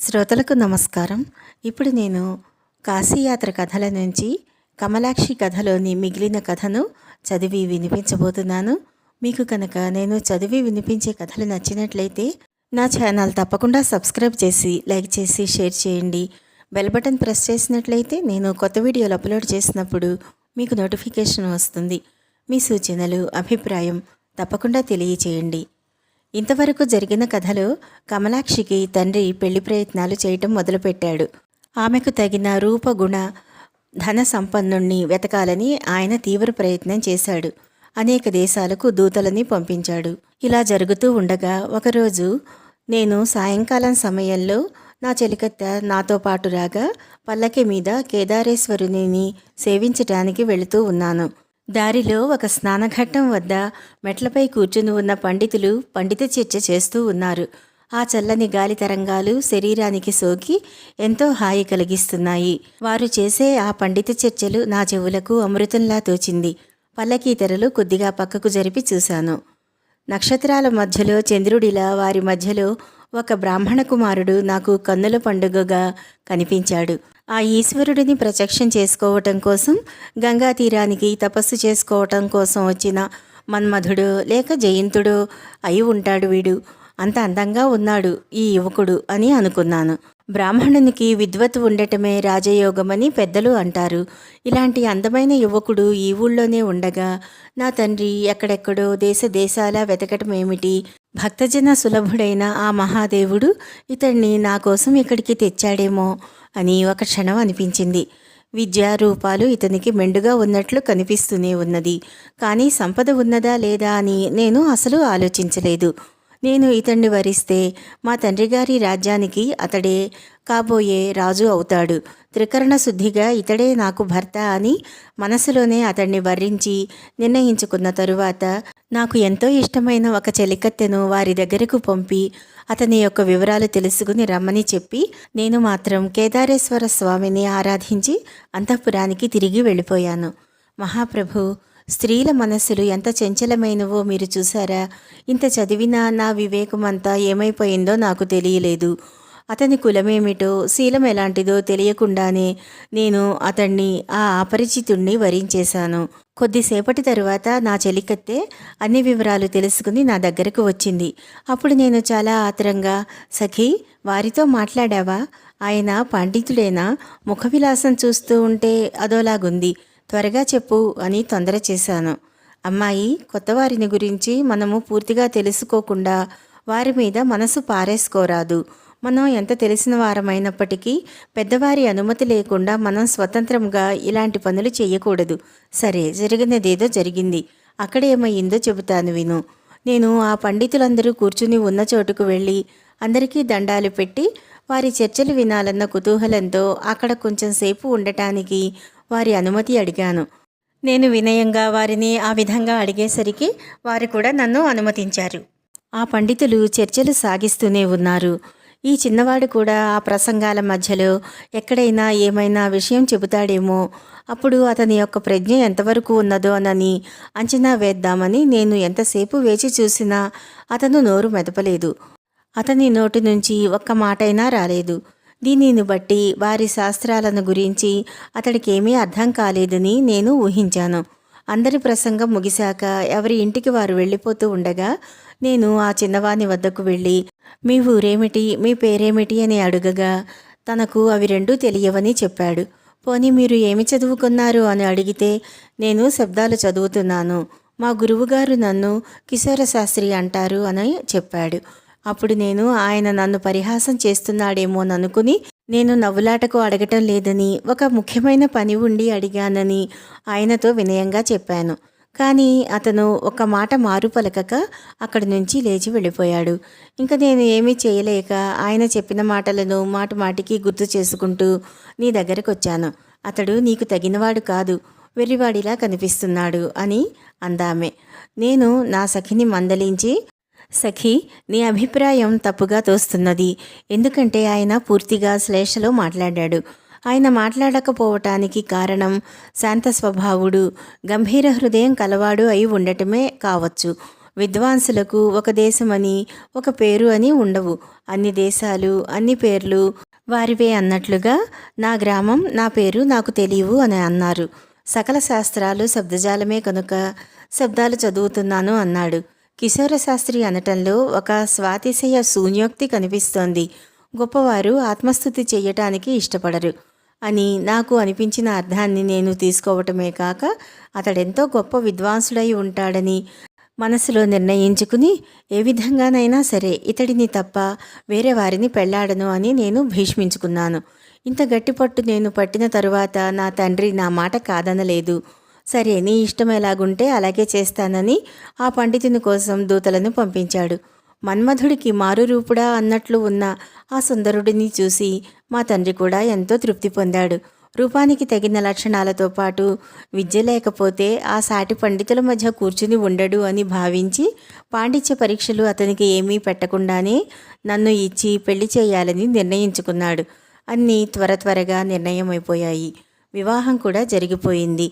శ్రోతలకు నమస్కారం. ఇప్పుడు నేను కాశీయాత్ర కథల నుంచి కమలాక్షి కథలోని మిగిలిన కథను చదివి వినిపించబోతున్నాను. మీకు కనుక నేను చదివి వినిపించే కథలు నచ్చినట్లయితే నా ఛానల్ తప్పకుండా సబ్స్క్రైబ్ చేసి లైక్ చేసి షేర్ చేయండి. బెల్ బటన్ ప్రెస్ చేసినట్లయితే నేను కొత్త వీడియోలు అప్లోడ్ చేసినప్పుడు మీకు నోటిఫికేషన్ వస్తుంది. మీ సూచనలు అభిప్రాయం తప్పకుండా తెలియచేయండి. ఇంతవరకు జరిగిన కథలో కమలాక్షికి తండ్రి పెళ్ళి ప్రయత్నాలు చేయటం మొదలుపెట్టాడు. ఆమెకు తగిన రూపగుణ ధన సంపన్నుణ్ణి వెతకాలని ఆయన తీవ్ర ప్రయత్నం చేశాడు. అనేక దేశాలకు దూతలని పంపించాడు. ఇలా జరుగుతూ ఉండగా ఒకరోజు నేను సాయంకాలం సమయంలో నా చెలికత్త నాతో పాటు రాగా పల్లకి మీద కేదారేశ్వరుని సేవించటానికి వెళుతూ ఉన్నాను. దారిలో ఒక స్నానఘట్టం వద్ద మెట్లపై కూర్చుని ఉన్న పండితులు పండిత చర్చ చేస్తూ ఉన్నారు. ఆ చల్లని గాలి తరంగాలు శరీరానికి సోకి ఎంతో హాయి కలిగిస్తున్నాయి. వారు చేసే ఆ పండిత చర్చలు నా చెవులకు అమృతంలా తోచింది. పల్లకీ తెరలు కొద్దిగా పక్కకు జరిపి చూశాను. నక్షత్రాల మధ్యలో చంద్రుడిలా వారి మధ్యలో ఒక బ్రాహ్మణ కుమారుడు నాకు కన్నుల పండుగగా కనిపించాడు. ఆ ఈశ్వరుడిని ప్రత్యక్షం చేసుకోవటం కోసం గంగా తీరానికి తపస్సు చేసుకోవటం కోసం వచ్చిన మన్మధుడు లేక జయంతుడు అయి ఉంటాడు వీడు. అంత అందంగా ఉన్నాడు ఈ యువకుడు అని అనుకున్నాను. బ్రాహ్మణునికి విద్వత్ ఉండటమే రాజయోగమని పెద్దలు అంటారు. ఇలాంటి అందమైన యువకుడు ఈ ఊళ్ళోనే ఉండగా నా తండ్రి ఎక్కడెక్కడో దేశ దేశాల వెతకటం ఏమిటి భక్తజన సులభుడైన ఆ మహాదేవుడు ఇతన్ని నా కోసం ఇక్కడికి తెచ్చాడేమో అని ఒక క్షణం అనిపించింది. విద్యా రూపాలు ఇతనికి మెండుగా ఉన్నట్లు కనిపిస్తూనే ఉన్నది. కానీ సంపద ఉన్నదా లేదా అని నేను అసలు ఆలోచించలేదు. నేను ఇతన్ని వరిస్తే మా తండ్రి గారి రాజ్యానికి అతడే కాబోయే రాజు అవుతాడు. త్రికరణ శుద్ధిగా ఇతడే నాకు భర్త అని మనసులోనే అతన్ని వర్రించి నిర్ణయించుకున్న తరువాత నాకు ఎంతో ఇష్టమైన ఒక చెలికత్తెను వారి దగ్గరకు పంపి అతని యొక్క వివరాలు తెలుసుకుని రమ్మని చెప్పి నేను మాత్రం కేదారేశ్వర స్వామిని ఆరాధించి అంతఃపురానికి తిరిగి వెళ్ళిపోయాను. మహాప్రభు స్త్రీల మనస్సులు ఎంత చంచలమైనవో మీరు చూసారా ఇంత చదివినా నా వివేకమంతా ఏమైపోయిందో నాకు తెలియలేదు. అతని కులమేమిటో శీలం ఎలాంటిదో తెలియకుండానే నేను అతన్ని ఆ అపరిచితుణ్ణి వరించేశాను. కొద్దిసేపటి తరువాత నా చెలికత్తె అన్ని వివరాలు తెలుసుకుని నా దగ్గరకు వచ్చింది. అప్పుడు నేను చాలా ఆత్రంగా సఖీ వారితో మాట్లాడావా? ఆయన పండితుడేనా? ముఖవిలాసం చూస్తూ ఉంటే అదోలాగుంది. త్వరగా చెప్పు అని తొందర చేశాను. అమ్మాయి కొత్తవారిని గురించి మనము పూర్తిగా తెలుసుకోకుండా వారి మీద మనసు పారేసుకోరాదు. మనం ఎంత తెలిసిన వారమైనప్పటికీ పెద్దవారి అనుమతి లేకుండా మనం స్వతంత్రంగా ఇలాంటి పనులు చేయకూడదు సరే జరిగినదేదో జరిగింది. అక్కడ ఏమయ్యిందో చెబుతాను విను. నేను ఆ పండితులందరూ కూర్చుని ఉన్న చోటుకు వెళ్ళి అందరికీ దండాలు పెట్టి వారి చర్చలు వినాలన్న కుతూహలంతో అక్కడ కొంచెం సేపు ఉండటానికి వారి అనుమతి అడిగాను. నేను వినయంగా వారిని ఆ విధంగా అడిగేసరికి వారు కూడా నన్ను అనుమతించారు. ఆ పండితులు చర్చలు సాగిస్తూనే ఉన్నారు. ఈ చిన్నవాడు కూడా ఆ ప్రసంగాల మధ్యలో ఎక్కడైనా ఏమైనా విషయం చెబుతాడేమో అప్పుడు అతని యొక్క ప్రజ్ఞ ఎంతవరకు ఉన్నదో అనని అంచనా వేద్దామని నేను ఎంతసేపు వేచి చూసినా అతను నోరు మెదపలేదు. అతని నోటి నుంచి ఒక్క మాటైనా రాలేదు. దీనిని బట్టి వారి శాస్త్రాలను గురించి అతడికి ఏమీ అర్థం కాలేదని నేను ఊహించాను. అందరి ప్రసంగం ముగిశాక ఎవరి ఇంటికి వారు వెళ్ళిపోతూ ఉండగా నేను ఆ చిన్నవాని వద్దకు వెళ్ళి మీ ఊరేమిటి? మీ పేరేమిటి? అని అడుగగా తనకు అవి రెండూ తెలియవని చెప్పాడు. పోనీ మీరు ఏమి చదువుకున్నారు? అని అడిగితే నేను శబ్దాలు చదువుతున్నాను. మా గురువుగారు నన్ను కిశోర శాస్త్రి అంటారు అని చెప్పాడు. అప్పుడు నేను ఆయన నన్ను పరిహాసం చేస్తున్నాడేమోననుకుని నేను నవ్వులాటకు అడగటం లేదని ఒక ముఖ్యమైన పని ఉండి అడిగానని ఆయనతో వినయంగా చెప్పాను. కానీ అతను ఒక మాట మారు పలకక అక్కడి నుంచి లేచి వెళ్ళిపోయాడు. ఇంకా నేను ఏమీ చేయలేక ఆయన చెప్పిన మాటలను మాటి మాటికి గుర్తు చేసుకుంటూ నీ దగ్గరకు వచ్చాను. అతడు నీకు తగినవాడు కాదు వెర్రివాడిలా కనిపిస్తున్నాడు అని అందామె. నేను నా సఖిని మందలించి సఖి నీ అభిప్రాయం తప్పుగా తోస్తున్నది. ఎందుకంటే ఆయన పూర్తిగా శ్లేషలో మాట్లాడాడు. ఆయన మాట్లాడకపోవటానికి కారణం శాంత స్వభావుడు గంభీర హృదయం కలవాడు అయి ఉండటమే కావచ్చు. విద్వాంసులకు ఒక దేశమని ఒక పేరు అని ఉండవు. అన్ని దేశాలు అన్ని పేర్లు వారివే అన్నట్లుగా నా గ్రామం నా పేరు నాకు తెలియవు అని అన్నారు. సకల శాస్త్రాలు శబ్దజాలమే కనుక శబ్దాలు చదువుతున్నాను అన్నాడు. కిశోర శాస్త్రి అనటంలో ఒక స్వాతిశయ శూన్యోక్తి కనిపిస్తోంది. గొప్పవారు ఆత్మస్థుతి చేయటానికి ఇష్టపడరు. అని నాకు అనిపించిన అర్థాన్ని నేను తీసుకోవటమే కాక అతడెంతో గొప్ప విద్వాంసుడై ఉంటాడని మనసులో నిర్ణయించుకుని ఏ విధంగానైనా సరే ఇతడిని తప్ప వేరే వారిని పెళ్ళాడను అని నేను భీష్మించుకున్నాను. ఇంత గట్టిపట్టు నేను పట్టిన తరువాత నా తండ్రి నా మాట కాదనలేదు. సరే నీ ఇష్టం ఎలాగుంటే అలాగే చేస్తానని ఆ పండితుని కోసం దూతలను పంపించాడు. మన్మధుడికి మారురూపుడా అన్నట్లు ఉన్న ఆ సుందరుడిని చూసి మా తండ్రి కూడా ఎంతో తృప్తి పొందాడు. రూపానికి తగిన లక్షణాలతో పాటు విద్య లేకపోతే ఆ సాటి పండితుల మధ్య కూర్చుని ఉండడు అని భావించి పాండిత్య పరీక్షలు అతనికి ఏమీ పెట్టకుండానే నన్ను ఇచ్చి పెళ్ళి చేయాలని నిర్ణయించుకున్నాడు. అన్నీ త్వర త్వరగా నిర్ణయమైపోయాయి. వివాహం కూడా జరిగిపోయింది.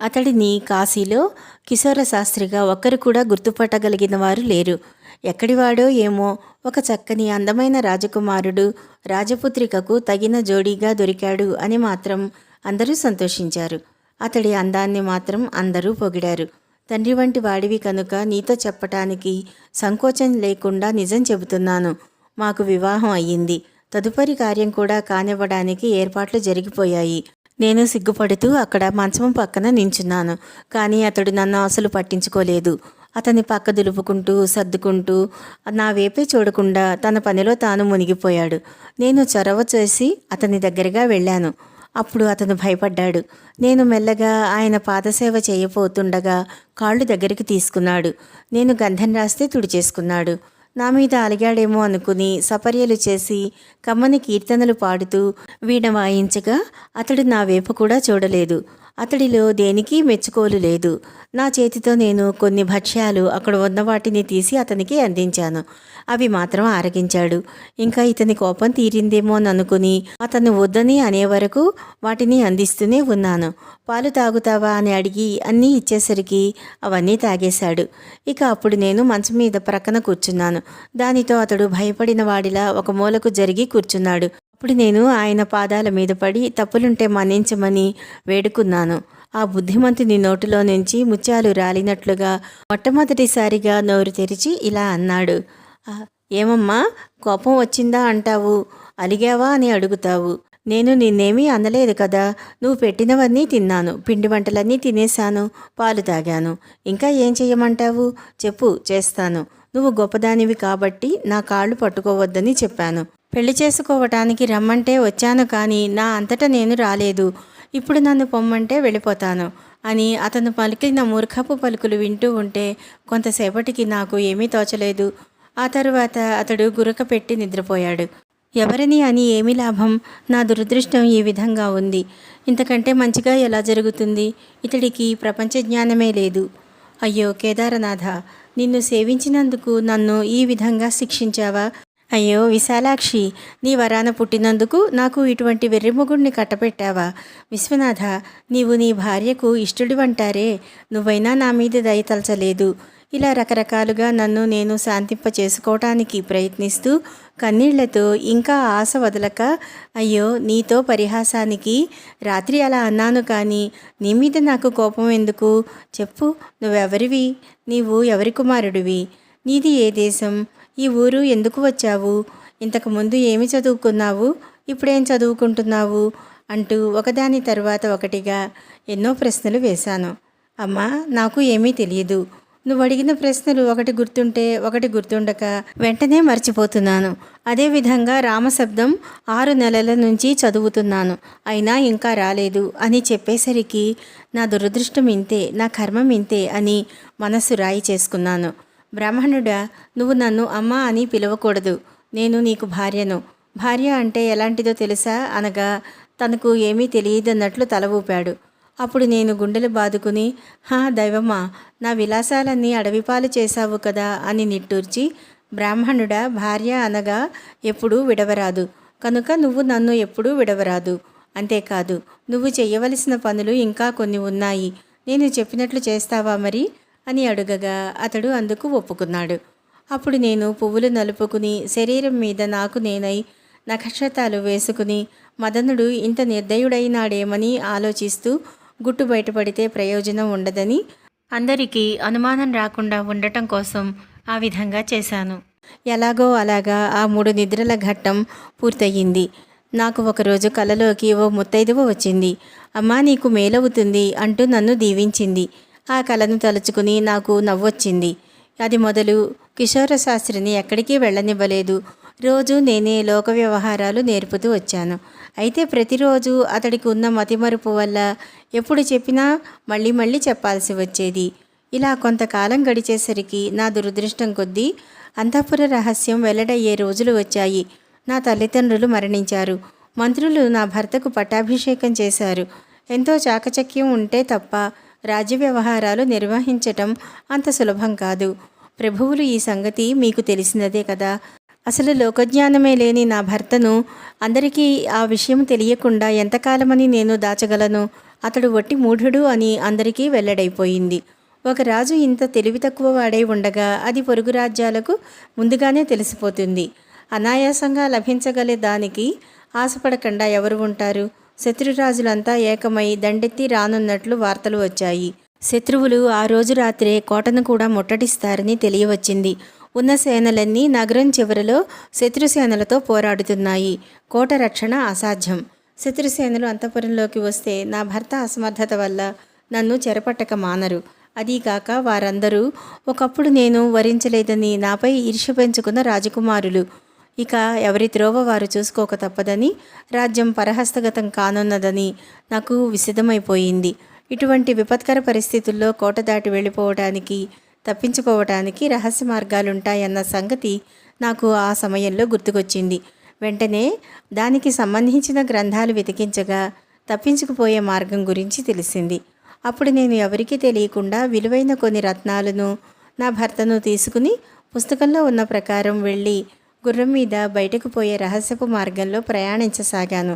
అతడిని కాశీలో కిశోర శాస్త్రిగా ఒక్కరు కూడా గుర్తుపట్టగలిగిన వారు లేరు. ఎక్కడివాడో ఏమో ఒక చక్కని అందమైన రాజకుమారుడు రాజపుత్రికకు తగిన జోడీగా దొరికాడు అని మాత్రం అందరూ సంతోషించారు. అతడి అందాన్ని మాత్రం అందరూ పొగిడారు. తండ్రి వంటి వాడివి కనుక నీతో చెప్పటానికి సంకోచం లేకుండా నిజం చెబుతున్నాను. మాకు వివాహం అయ్యింది. తదుపరి కార్యం కూడా కానివ్వడానికి ఏర్పాట్లు జరిగిపోయాయి. నేను సిగ్గుపడుతూ అక్కడ మంచం పక్కన నించున్నాను కానీ అతడు నన్ను అసలు పట్టించుకోలేదు. అతన్ని పక్క దులుపుకుంటూ సర్దుకుంటూ నా వేపే చూడకుండా తన పనిలో తాను మునిగిపోయాడు. నేను చొరవ చేసి అతని దగ్గరగా వెళ్ళాను. అప్పుడు అతను భయపడ్డాడు. నేను మెల్లగా ఆయన పాదసేవ చేయబోతుండగా కాళ్ళు దగ్గరికి తీసుకున్నాడు. నేను గంధం రాస్తే తుడిచేసుకున్నాడు. నా మీద అలిగాడేమో అనుకుని సపర్యలు చేసి కమ్మని కీర్తనలు పాడుతూ వీణ వాయించగా అతడు నా వైపు కూడా చూడలేదు. అతడిలో దేనికి మెచ్చుకోలు లేదు. నా చేతితో నేను కొన్ని భక్ష్యాలు అక్కడ ఉన్న వాటిని తీసి అతనికి అందించాను. అవి మాత్రం ఆరగించాడు. ఇంకా ఇతని కోపం తీరిందేమో అని అనుకుని అతను వద్దని అనే వరకు వాటిని అందిస్తూనే ఉన్నాను. పాలు తాగుతావా అని అడిగి అన్నీ ఇచ్చేసరికి అవన్నీ తాగేశాడు. ఇక అప్పుడు నేను మంచం మీద ప్రక్కన కూర్చున్నాను. దానితో అతడు భయపడిన వాడిలా ఒక మూలకు జరిగి కూర్చున్నాడు. అప్పుడు నేను ఆయన పాదాల మీద పడి తప్పులుంటే మన్నించమని వేడుకున్నాను. ఆ బుద్ధిమంతుని నోటిలో నుంచి ముత్యాలు రాలినట్లుగా మొట్టమొదటిసారిగా నోరు తెరిచి ఇలా అన్నాడు. ఏమమ్మా కోపం వచ్చిందా అంటావు? అలిగావా అని అడుగుతావు. నేను నిన్నేమీ అనలేదు కదా. నువ్వు పెట్టినవన్నీ తిన్నాను. పిండి వంటలన్నీ తినేశాను. పాలు తాగాను. ఇంకా ఏం చెయ్యమంటావు? చెప్పు చేస్తాను. నువ్వు గొప్పదానివి కాబట్టి నా కాళ్ళు పట్టుకోవద్దని చెప్పాను. పెళ్ళి చేసుకోవటానికి రమ్మంటే వచ్చాను కానీ నా అంతటా నేను రాలేదు. ఇప్పుడు నన్ను పొమ్మంటే వెళ్ళిపోతాను అని అతను పలికిన మూర్ఖపు పలుకులు వింటూ ఉంటే కొంతసేపటికి నాకు ఏమీ తోచలేదు. ఆ తరువాత అతడు గురక పెట్టి నిద్రపోయాడు. ఎవరిని అని ఏమి లాభం? నా దురదృష్టం ఈ విధంగా ఉంది. ఇంతకంటే మంచిగా ఎలా జరుగుతుంది? ఇతడికి ప్రపంచ జ్ఞానమే లేదు. అయ్యో కేదారనాథ నిన్ను సేవించినందుకు నన్ను ఈ విధంగా శిక్షించావా? అయ్యో విశాలాక్షి నీ వరాన పుట్టినందుకు నాకు ఇటువంటి వెర్రిమొగుడిని కట్టపెట్టావా? విశ్వనాథ నీవు నీ భార్యకు ఇష్టడివంటారే. నువ్వైనా నా మీద దయతలచలేదు ఇలా రకరకాలుగా నన్ను నేను శాంతింప చేసుకోవటానికి ప్రయత్నిస్తూ కన్నీళ్ళతో ఇంకా ఆశ వదలక అయ్యో నీతో పరిహాసానికి రాత్రి అలా అన్నాను కానీ నీ మీద నాకు కోపం ఎందుకు? చెప్పు నువ్వెవరివి? నీవు ఎవరి కుమారుడివి? నీది ఏ దేశం? ఈ ఊరు ఎందుకు వచ్చావు? ఇంతకు ముందు ఏమి చదువుకున్నావు? ఇప్పుడేం చదువుకుంటున్నావు? అంటూ ఒకదాని తర్వాత ఒకటిగా ఎన్నో ప్రశ్నలు వేశాను. అమ్మా నాకు ఏమీ తెలియదు. నువ్వు అడిగిన ప్రశ్నలు ఒకటి గుర్తుంటే ఒకటి గుర్తుండక వెంటనే మర్చిపోతున్నాను. అదేవిధంగా రామశబ్దం ఆరు నెలల నుంచి చదువుతున్నాను. అయినా ఇంకా రాలేదు అని చెప్పేసరికి నా దురదృష్టం ఇంతే నా కర్మం ఇంతే అని మనస్సు రాయి చేసుకున్నాను. బ్రాహ్మణుడా నువ్వు నన్ను అమ్మ అని పిలవకూడదు. నేను నీకు భార్యను. భార్య అంటే ఎలాంటిదో తెలుసా? అనగా తనకు ఏమీ తెలియదన్నట్లు తల ఊపాడు. అప్పుడు నేను గుండెలు బాదుకుని హా దైవమా నా విలాసాలన్నీ అడవిపాలు చేశావు కదా అని నిట్టూర్చి బ్రాహ్మణుడా భార్య అనగా ఎప్పుడూ విడవరాదు. కనుక నువ్వు నన్ను ఎప్పుడూ విడవరాదు. అంతేకాదు నువ్వు చేయవలసిన పనులు ఇంకా కొన్ని ఉన్నాయి. నేను చెప్పినట్లు చేస్తావా మరి? అని అడుగగా అతడు అందుకు ఒప్పుకున్నాడు. అప్పుడు నేను పువ్వులు నలుపుకుని శరీరం మీద నాకు నేనై నక్షతాలు వేసుకుని మదనుడు ఇంత నిర్దయుడైనాడేమని ఆలోచిస్తూ గుట్టు బయటపడితే ప్రయోజనం ఉండదని అందరికీ అనుమానం రాకుండా ఉండటం కోసం ఆ విధంగా చేశాను. ఎలాగో అలాగా ఆ మూడు నిద్రల ఘట్టం పూర్తయింది. నాకు ఒకరోజు కలలోకి ఓ ముత్తైదువ వచ్చింది. అమ్మా నీకు మేలవుతుంది అంటూ నన్ను దీవించింది. ఆ కలను తలుచుకుని నాకు నవ్వొచ్చింది. అది మొదలు కిషోర శాస్త్రిని ఎక్కడికి వెళ్ళనివ్వలేదు. రోజు నేనే లోక వ్యవహారాలు నేర్పుతూ వచ్చాను. అయితే ప్రతిరోజు అతడికి ఉన్న మతిమరుపు వల్ల ఎప్పుడు చెప్పినా మళ్ళీ మళ్ళీ చెప్పాల్సి వచ్చేది. ఇలా కొంతకాలం గడిచేసరికి నా దురదృష్టం కొద్దీ అంతఃపుర రహస్యం వెల్లడయ్యే రోజులు వచ్చాయి. నా తల్లిదండ్రులు మరణించారు. మంత్రులు నా భర్తకు పట్టాభిషేకం చేశారు. ఎంతో చాకచక్యం ఉంటే తప్ప రాజ్య వ్యవహారాలు నిర్వహించటం అంత సులభం కాదు. ప్రభువులు ఈ సంగతి మీకు తెలిసినదే కదా. అసలు లోకజ్ఞానమే లేని నా భర్తను అందరికీ ఆ విషయం తెలియకుండా ఎంతకాలమని నేను దాచగలను? అతడు వట్టి మూఢుడు అని అందరికీ వెల్లడైపోయింది. ఒక రాజు ఇంత తెలివి తక్కువ వాడై ఉండగా అది పొరుగు రాజ్యాలకు ముందుగానే తెలిసిపోతుంది. అనాయాసంగా లభించగలే దానికి ఆశపడకుండా ఎవరు ఉంటారు? శత్రురాజులంతా ఏకమై దండెత్తి రానున్నట్లు వార్తలు వచ్చాయి. శత్రువులు ఆ రోజు రాత్రే కోటను కూడా ముట్టడిస్తారని తెలియవచ్చింది. ఉన్న సేనలన్నీ నగరం చివరలో శత్రుసేనలతో పోరాడుతున్నాయి. కోట రక్షణ అసాధ్యం. శత్రుసేనలు అంతఃపురంలోకి వస్తే నా భర్త అసమర్థత వల్ల నన్ను చెరపట్టక మానరు. అదీగాక వారందరూ ఒకప్పుడు నేను వరించలేదని నాపై ఈర్ష్య పెంచుకున్న రాజకుమారులు. ఇక ఎవరి త్రోవ వారు చూసుకోక తప్పదని రాజ్యం పరహస్తగతం కానున్నదని నాకు విసిదమైపోయింది ఇటువంటి విపత్కర పరిస్థితుల్లో కోట దాటి వెళ్ళిపోవటానికి తప్పించుకోవటానికి రహస్య మార్గాలుంటాయన్న సంగతి నాకు ఆ సమయంలో గుర్తుకొచ్చింది. వెంటనే దానికి సంబంధించిన గ్రంథాలు వెతికించగా తప్పించుకుపోయే మార్గం గురించి తెలిసింది. అప్పుడు నేను ఎవరికీ తెలియకుండా విలువైన కొన్ని రత్నాలను నా భర్తను తీసుకుని పుస్తకంలో ఉన్న ప్రకారం వెళ్ళి గుర్రం మీద బయటకు పోయే రహస్యపు మార్గంలో ప్రయాణించసాగాను.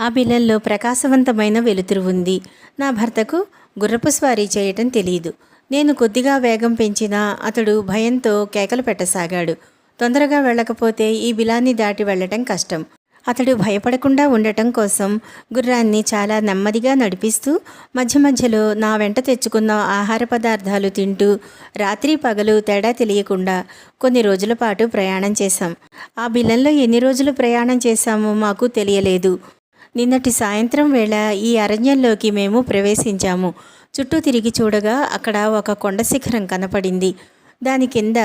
ఆ బిలల్లో ప్రకాశవంతమైన వెలుతురు ఉంది. నా భర్తకు గుర్రపు స్వారీ చేయటం తెలియదు నేను కొద్దిగా వేగం పెంచినా అతడు భయంతో కేకలు పెట్టసాగాడు. తొందరగా వెళ్ళకపోతే ఈ బిలాన్ని దాటి వెళ్ళటం కష్టం. అతడు భయపడకుండా ఉండటం కోసం గుర్రాన్ని చాలా నెమ్మదిగా నడిపిస్తూ మధ్య మధ్యలో నా వెంట తెచ్చుకున్న ఆహార పదార్థాలు తింటూ రాత్రి పగలు తేడా తెలియకుండా కొన్ని రోజుల పాటు ప్రయాణం చేశాం. ఆ బిల్లంలో ఎన్ని రోజులు ప్రయాణం చేశామో మాకు తెలియలేదు. నిన్నటి సాయంత్రం వేళ ఈ అరణ్యంలోకి మేము ప్రవేశించాము. చుట్టూ తిరిగి చూడగా అక్కడ ఒక కొండ శిఖరం కనపడింది. దాని కింద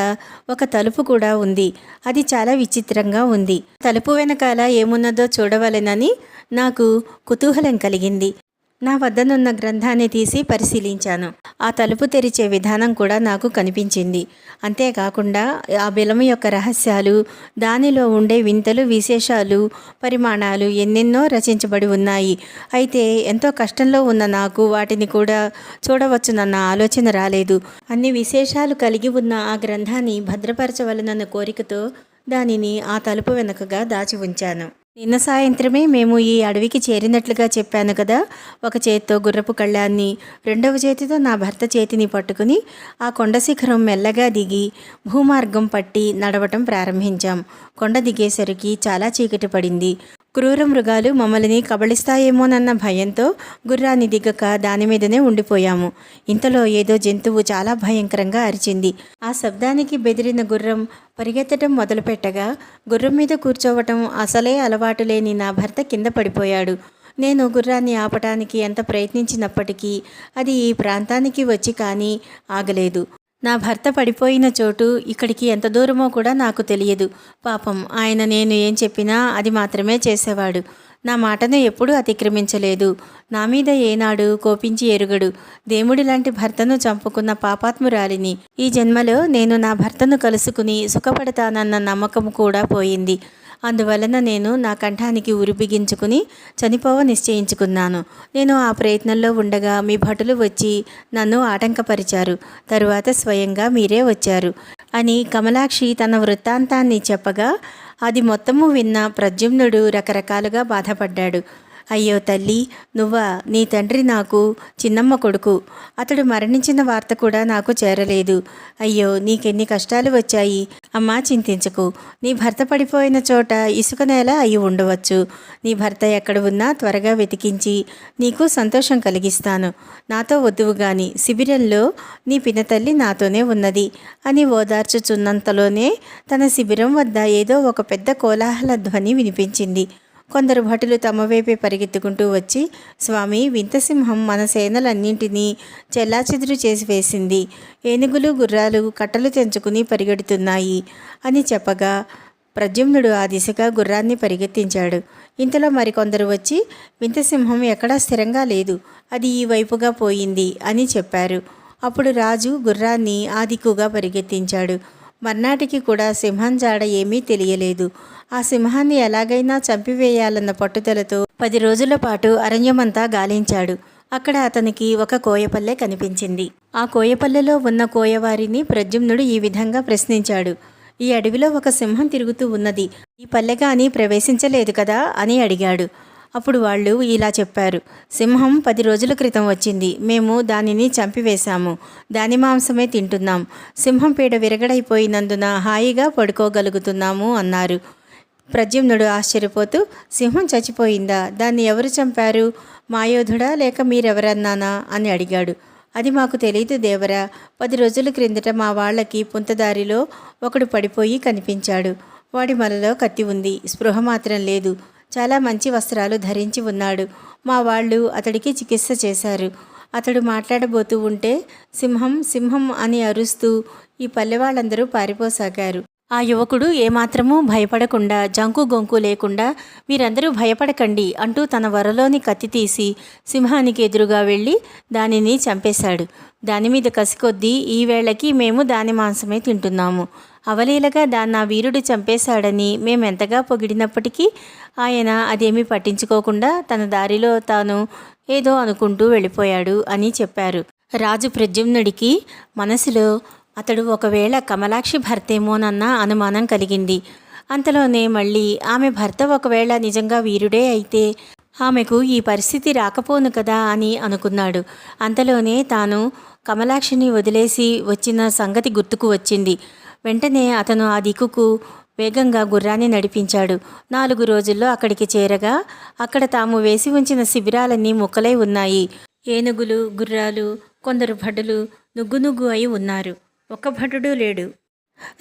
ఒక తలుపు కూడా ఉంది. అది చాలా విచిత్రంగా ఉంది. తలుపు వెనకాల ఏమున్నదో చూడవలెనని నాకు కుతూహలం కలిగింది. నా వద్దనున్న గ్రంథాన్ని తీసి పరిశీలించాను. ఆ తలుపు తెరిచే విధానం కూడా నాకు కనిపించింది. అంతేకాకుండా ఆ బిలము యొక్క రహస్యాలు దానిలో ఉండే వింతలు విశేషాలు పరిమాణాలు ఎన్నెన్నో రచించబడి ఉన్నాయి. అయితే ఎంతో కష్టంలో ఉన్న నాకు వాటిని కూడా చూడవచ్చునన్న ఆలోచన రాలేదు. అన్ని విశేషాలు కలిగి ఉన్న ఆ గ్రంథాన్ని భద్రపరచవలనన్న కోరికతో దానిని ఆ తలుపు వెనుకగా దాచి ఉంచాను. నిన్న సాయంత్రమే మేము ఈ అడవికి చేరినట్లుగా చెప్పాను కదా. ఒక చేత్తో గుర్రపు కళ్ళాన్ని రెండవ చేతితో నా భర్త చేతిని పట్టుకుని ఆ కొండ శిఖరం మెల్లగా దిగి భూమార్గం పట్టి నడవటం ప్రారంభించాం. కొండ దిగేసరికి చాలా చీకటి పడింది. క్రూర మృగాలు మమ్మల్ని కబళిస్తాయేమోనన్న భయంతో గుర్రాన్ని దిగక దాని మీదనే ఉండిపోయాము. ఇంతలో ఏదో జంతువు చాలా భయంకరంగా అరిచింది. ఆ శబ్దానికి బెదిరిన గుర్రం పరిగెత్తడం మొదలుపెట్టగా గుర్రం మీద కూర్చోవటం అసలే అలవాటు లేని నా భర్త కింద పడిపోయాడు. నేను గుర్రాన్ని ఆపటానికి ఎంత ప్రయత్నించినప్పటికీ అది ఈ ప్రాంతానికి వచ్చి కానీ ఆగలేదు. నా భర్త పడిపోయిన చోటు ఇక్కడికి ఎంత దూరమో కూడా నాకు తెలియదు. పాపం ఆయన నేను ఏం చెప్పినా అది మాత్రమే చేసేవాడు. నా మాటను ఎప్పుడూ అతిక్రమించలేదు. నా మీద ఏనాడు కోపించి ఎరుగడు. దేవుడి లాంటి భర్తను చంపుకున్న పాపాత్మురాలిని. ఈ జన్మలో నేను నా భర్తను కలుసుకుని సుఖపడతానన్న నమ్మకం కూడా పోయింది. అందువలన నేను నా కంఠానికి ఉరి బిగించుకుని చనిపోవ నిశ్చయించుకున్నాను. నేను ఆ ప్రయత్నంలో ఉండగా మీ భటులు వచ్చి నన్ను ఆటంకపరిచారు. తరువాత స్వయంగా మీరే వచ్చారు. అని కమలాక్షి తన వృత్తాంతాన్ని చెప్పగా అది మొత్తము విన్న ప్రద్యుమ్నుడు రకరకాలుగా బాధపడ్డాడు. అయ్యో తల్లి నువ్వా? నీ తండ్రి నాకు చిన్నమ్మ కొడుకు. అతడు మరణించిన వార్త కూడా నాకు చేరలేదు. అయ్యో నీకెన్ని కష్టాలు వచ్చాయి. అమ్మా చింతించకు. నీ భర్త పడిపోయిన చోట ఇసుక నేల అయి ఉండవచ్చు. నీ భర్త ఎక్కడ ఉన్నా త్వరగా వెతికించి నీకు సంతోషం కలిగిస్తాను. నాతో వద్దువు గాని శిబిరంలో నీ పినతల్లి నాతోనే ఉన్నది అని ఓదార్చుచున్నంతలోనే తన శిబిరం వద్ద ఏదో ఒక పెద్ద కోలాహల ధ్వని వినిపించింది. కొందరు భటులు తమ వైపే పరిగెత్తుకుంటూ వచ్చి స్వామి వింతసింహం మన సేనలన్నింటినీ చెల్లాచెదురు చేసి వేసింది. ఏనుగులు గుర్రాలు కట్టలు తెంచుకుని పరిగెడుతున్నాయి అని చెప్పగా ప్రద్యుమ్నుడు ఆ దిశగా గుర్రాన్ని పరిగెత్తించాడు. ఇంతలో మరికొందరు వచ్చి వింతసింహం ఎక్కడా స్థిరంగా లేదు. అది ఈ వైపుగా పోయింది అని చెప్పారు. అప్పుడు రాజు గుర్రాన్ని ఆ దిక్కుగా పరిగెత్తించాడు. మర్నాటికి కూడా సింహం జాడ ఏమీ తెలియలేదు. ఆ సింహాన్ని ఎలాగైనా చంపివేయాలన్న పట్టుదలతో పది రోజుల పాటు అరణ్యమంతా గాలించాడు. అక్కడ అతనికి ఒక కోయపల్లె కనిపించింది. ఆ కోయపల్లెలో ఉన్న కోయవారిని ప్రద్యుమ్నుడు ఈ విధంగా ప్రశ్నించాడు. ఈ అడవిలో ఒక సింహం తిరుగుతూ ఉన్నది. ఈ పల్లె కానీ ప్రవేశించలేదు కదా అని అడిగాడు. అప్పుడు వాళ్ళు ఇలా చెప్పారు సింహం పది రోజుల క్రితం వచ్చింది మేము దానిని చంపివేశాము దాని మాంసమే తింటున్నాం సింహం పీడ విరగడైపోయినందున హాయిగా పడుకోగలుగుతున్నాము అన్నారు. ప్రద్యుమ్నుడు ఆశ్చర్యపోతూ సింహం చచ్చిపోయిందా దాన్ని ఎవరు చంపారు మాయోధుడా లేక మీరెవరన్నానా? అని అడిగాడు. అది మాకు తెలియదు దేవరా పది రోజుల క్రిందట మా వాళ్ళకి పుంతదారిలో ఒకడు పడిపోయి కనిపించాడు వాడి మలలో కత్తి ఉంది స్పృహ మాత్రం లేదు చాలా మంచి వస్త్రాలు ధరించి ఉన్నాడు. మా వాళ్ళు అతడికి చికిత్స చేశారు. అతడు మాట్లాడబోతూ ఉంటే సింహం సింహం అని అరుస్తూ ఈ పల్లె వాళ్ళందరూ పారిపోసాగారు. ఆ యువకుడు ఏమాత్రమూ భయపడకుండా జంకు గొంకు లేకుండా మీరందరూ భయపడకండి అంటూ తన వరలోని కత్తి తీసి సింహానికి ఎదురుగా వెళ్ళి దానిని చంపేశాడు. దాని మీద కసికొద్దీ ఈ వేళకి మేము దాని మాంసమే తింటున్నాము. అవలీలగా దాన్ని ఆ వీరుడు చంపేశాడని మేమెంతగా పొగిడినప్పటికీ ఆయన అదేమీ పట్టించుకోకుండా తన దారిలో తాను ఏదో అనుకుంటూ వెళ్ళిపోయాడు అని చెప్పారు. రాజు ప్రద్యుమ్నుడికి మనసులో అతడు ఒకవేళ కమలాక్షి భర్తేమోనన్న అనుమానం కలిగింది. అంతలోనే మళ్ళీ ఆమె భర్త ఒకవేళ నిజంగా వీరుడే అయితే ఆమెకు ఈ పరిస్థితి రాకపోను కదా అని అనుకున్నాడు. అంతలోనే తాను కమలాక్షిని వదిలేసి వచ్చిన సంగతి గుర్తుకు వచ్చింది. వెంటనే అతను ఆ దిక్కుకు వేగంగా గుర్రాన్ని నడిపించాడు. నాలుగు రోజుల్లో అక్కడికి చేరగా అక్కడ తాము వేసి ఉంచిన శిబిరాలన్నీ ముక్కలై ఉన్నాయి. ఏనుగులు గుర్రాలు కొందరు భటులు నుగ్గు నుగ్గు అయి ఉన్నారు. ఒక్క భటుడు లేడు.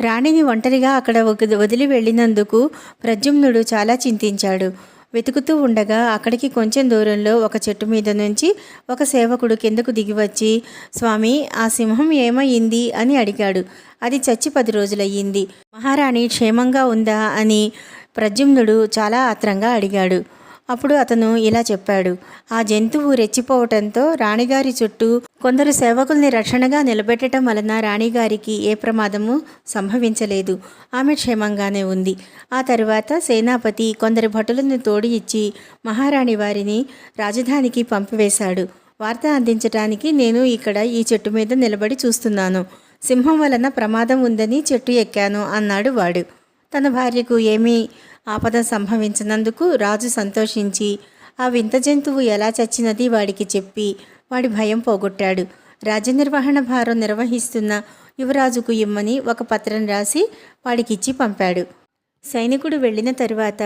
రాణిని ఒంటరిగా అక్కడ వదిలి వెళ్ళినందుకు ప్రద్యుమ్నుడు చాలా చింతించాడు. వెతుకుతూ ఉండగా అక్కడికి కొంచెం దూరంలో ఒక చెట్టు మీద నుంచి ఒక సేవకుడు కిందకు దిగివచ్చి స్వామి ఆ సింహం ఏమయ్యింది? అని అడిగాడు. అది చచ్చి పది రోజులయ్యింది. మహారాణి క్షేమంగా ఉందా? అని ప్రద్యుమ్నుడు చాలా ఆత్రంగా అడిగాడు. అప్పుడు అతను ఇలా చెప్పాడు. ఆ జంతువు రెచ్చిపోవటంతో రాణిగారి చుట్టూ కొందరు సేవకుల్ని రక్షణగా నిలబెట్టడం వలన రాణిగారికి ఏ ప్రమాదము సంభవించలేదు. ఆమె క్షేమంగానే ఉంది. ఆ తరువాత సేనాపతి కొందరు భటులను తోడి ఇచ్చి మహారాణి వారిని రాజధానికి పంపివేశాడు. వార్త అందించటానికి నేను ఇక్కడ ఈ చెట్టు మీద నిలబడి చూస్తున్నాను. సింహం వలన ప్రమాదం ఉందని చెట్టు ఎక్కాను అన్నాడు వాడు. తన భార్యకు ఏమీ ఆపద సంభవించినందుకు రాజు సంతోషించి ఆ వింత జంతువు ఎలా చచ్చినది? వాడికి చెప్పి వాడి భయం పోగొట్టాడు. రాజ్యనిర్వహణ భారం నిర్వహిస్తున్న యువరాజుకు ఇమ్మని ఒక పత్రం రాసి వాడికిచ్చి పంపాడు. సైనికుడు వెళ్ళిన తరువాత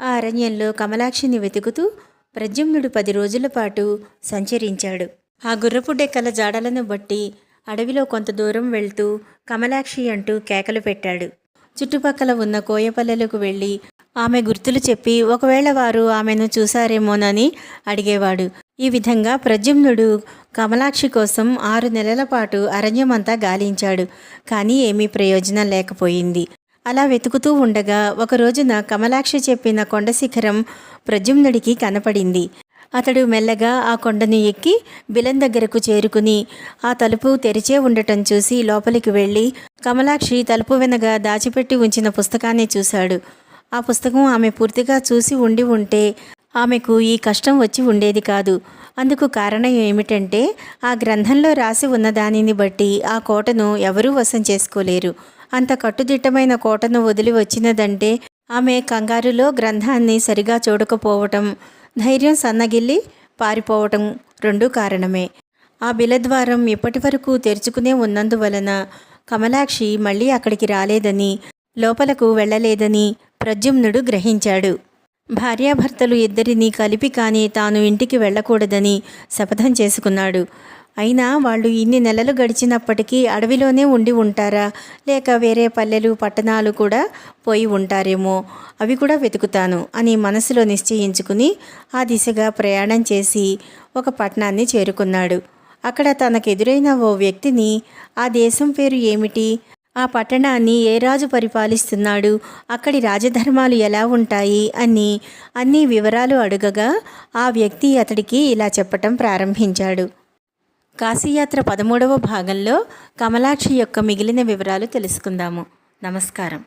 ఆ అరణ్యంలో కమలాక్షిని వెతుకుతూ ప్రద్యుమ్నుడు పది రోజుల పాటు సంచరించాడు. ఆ గుర్రపు డెక్కల జాడలను బట్టి అడవిలో కొంత దూరం వెళ్తూ కమలాక్షి అంటూ కేకలు పెట్టాడు. చుట్టుపక్కల ఉన్న కోయపల్లెలకు వెళ్ళి ఆమె గుర్తులు చెప్పి ఒకవేళ వారు ఆమెను చూశారేమోనని అడిగేవాడు. ఈ విధంగా ప్రద్యుమ్నుడు కమలాక్షి కోసం ఆరు నెలల పాటు అరణ్యమంతా గాలించాడు. కానీ ఏమీ ప్రయోజనం లేకపోయింది. అలా వెతుకుతూ ఉండగా ఒక రోజున కమలాక్షి చెప్పిన కొండ శిఖరం ప్రద్యుమ్నుడికి కనపడింది. అతడు మెల్లగా ఆ కొండను ఎక్కి బిలం దగ్గరకు చేరుకుని ఆ తలుపు తెరిచే ఉండటం చూసి లోపలికి వెళ్ళి కమలాక్షి తలుపు వెనక దాచిపెట్టి ఉంచిన పుస్తకాన్ని చూశాడు. ఆ పుస్తకం ఆమె పూర్తిగా చూసి ఉండి ఉంటే ఆమెకు ఈ కష్టం వచ్చి ఉండేది కాదు. అందుకు కారణం ఏమిటంటే ఆ గ్రంథంలో రాసి ఉన్న దానిని బట్టి ఆ కోటను ఎవరూ వశం చేసుకోలేరు. అంత కట్టుదిట్టమైన కోటను వదిలి వచ్చినదంటే ఆమె కంగారులో గ్రంథాన్ని సరిగా చూడకపోవటం ధైర్యం సన్నగిల్లి పారిపోవటం రెండూ కారణమే. ఆ బిలద్వారం ఇప్పటి వరకు తెరుచుకునే ఉన్నందువలన కమలాక్షి మళ్ళీ అక్కడికి రాలేదని లోపలకు వెళ్ళలేదని ప్రద్యుమ్నుడు గ్రహించాడు. భార్యాభర్తలు ఇద్దరినీ కలిపి కానీ తాను ఇంటికి వెళ్ళకూడదని శపథం చేసుకున్నాడు. అయినా వాళ్ళు ఇన్ని నెలలు గడిచినప్పటికీ అడవిలోనే ఉండి ఉంటారా? లేక వేరే పల్లెలు పట్టణాలు కూడా పోయి ఉంటారేమో? అవి కూడా వెతుకుతాను అని మనసులో నిశ్చయించుకుని ఆ దిశగా ప్రయాణం చేసి ఒక పట్టణాన్ని చేరుకున్నాడు. అక్కడ తనకెదురైన ఓ వ్యక్తిని ఆ దేశం పేరు ఏమిటి? ఆ పట్టణాన్ని ఏ రాజు పరిపాలిస్తున్నాడు? అక్కడి రాజధర్మాలు ఎలా ఉంటాయి? అని అన్ని వివరాలు అడుగగా ఆ వ్యక్తి అతడికి ఇలా చెప్పటం ప్రారంభించాడు. కాశీయాత్ర పదమూడవ భాగంలో కమలాక్షి యొక్క మిగిలిన వివరాలు తెలుసుకుందాము. నమస్కారం.